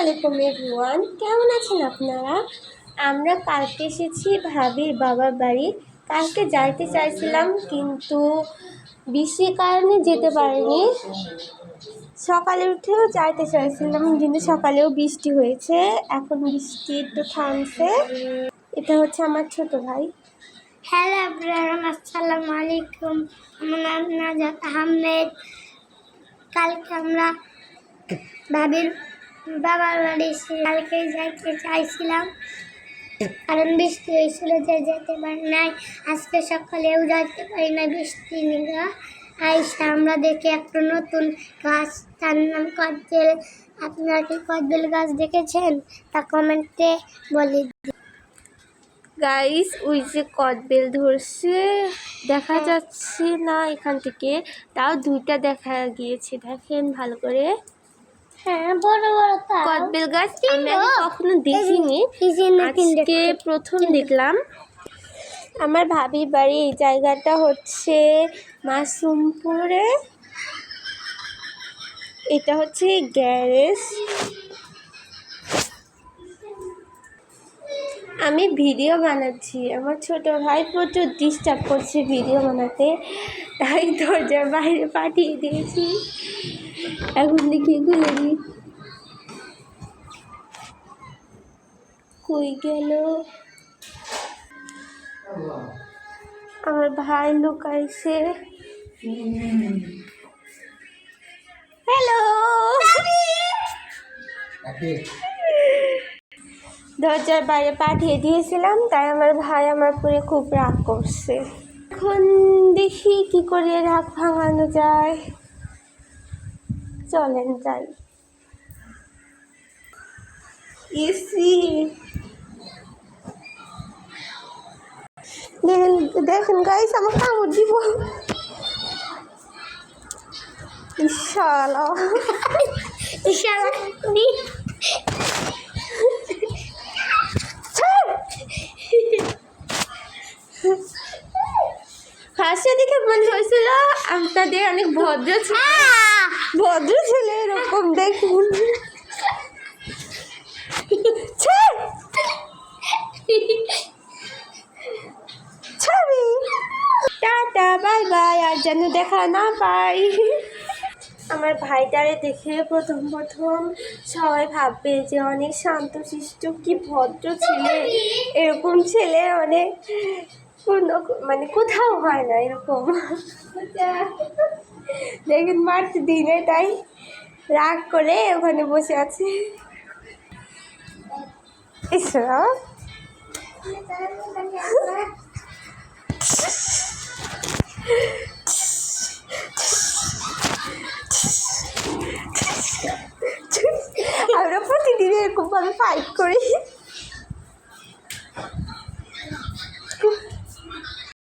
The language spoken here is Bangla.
আলাইকুম এভরিওয়ান কেমন আছেন আপনারা? আমরা কালকে এসেছি ভাবির বাবার বাড়ি। কালকে যাইতে চাইছিলাম, কিন্তু বৃষ্টির কারণে যেতে পারিনি। সকালে উঠেও যাইতে চাইছিলাম, কিন্তু সকালেও বৃষ্টি হয়েছে। এখন বৃষ্টি একটু থামছে। এটা হচ্ছে আমার ছোট ভাই। হ্যালো এভরিওয়ান, আসসালামু আলাইকুম। আমার নাম নাজাত আহমেদ। কালকে আমরা ভাবির বাবার বাড়ি কালকে যাইতে চাইছিলাম। কারণ বৃষ্টি হয়েছিল যে যেতে পারি নাই। আজকে সকালেও যাইতে পারি না বৃষ্টি নিগা আইসা আমরা দেখি একটা নতুন গাছ। তার নাম কদবেল। আপনারা কি কদবেল গাছ দেখেছেন? তা কমেন্টে বলে গাইস ওই যে কদবেল ধরছে। দেখা যাচ্ছে না এখান থেকে। তাও দুইটা দেখা গিয়েছে। দেখেন ভালো করে। হ্যাঁ। কদবেল গাছ আমি আগে কখনো দেখিনি। আজকে প্রথম দেখলাম। আমার ভাবির বাড়ি এই জায়গাটা হচ্ছে মাসুমপুরে। এটা হচ্ছে গ্যারেজ। আমি ভিডিও বানাচ্ছি। আমার ছোট ভাই প্রচুর ডিস্টার্ব করছে ভিডিও বানাতে। তাই দরজার বাইরে পাঠিয়ে দিয়েছি। এখন দেখি খুলে কই গেল? আমার ভাই লুকাইছে। হ্যালো দরজার বাইরে পাঠিয়ে দিয়েছিলাম, তাই আমার ভাই আমার পরে খুব রাগ করছে। এখন দেখি কি করে রাগ ভাঙানো যায়। চলেন যাই। এসি। দেখেন দেখেন গাইস আমার কামড় দিব। ইশালা ইশারা দি ফার্স্টে দেখে মনে হয়েছিল আপনাদের অনেক ভদ্র ছিল। ভদ্র ছেলে এরকম দেখুন! ছাড়ি টাটা, বাই বাই, আর যেন দেখা না পাই। আমার ভাইটারে দেখে প্রথম প্রথম সবাই ভাববে যে অনেক শান্ত শান্তশিষ্ট, কি ভদ্র ছেলে এরকম ছেলে অনেক। কোনো মানে কোথাও হয় না, এরকম। দেখেন মার্চ দিনে তাই রাগ করে ওখানে বসে আছে। ইসরা আমরা প্রতিদিন এরকম ভাবে ফাইট করি।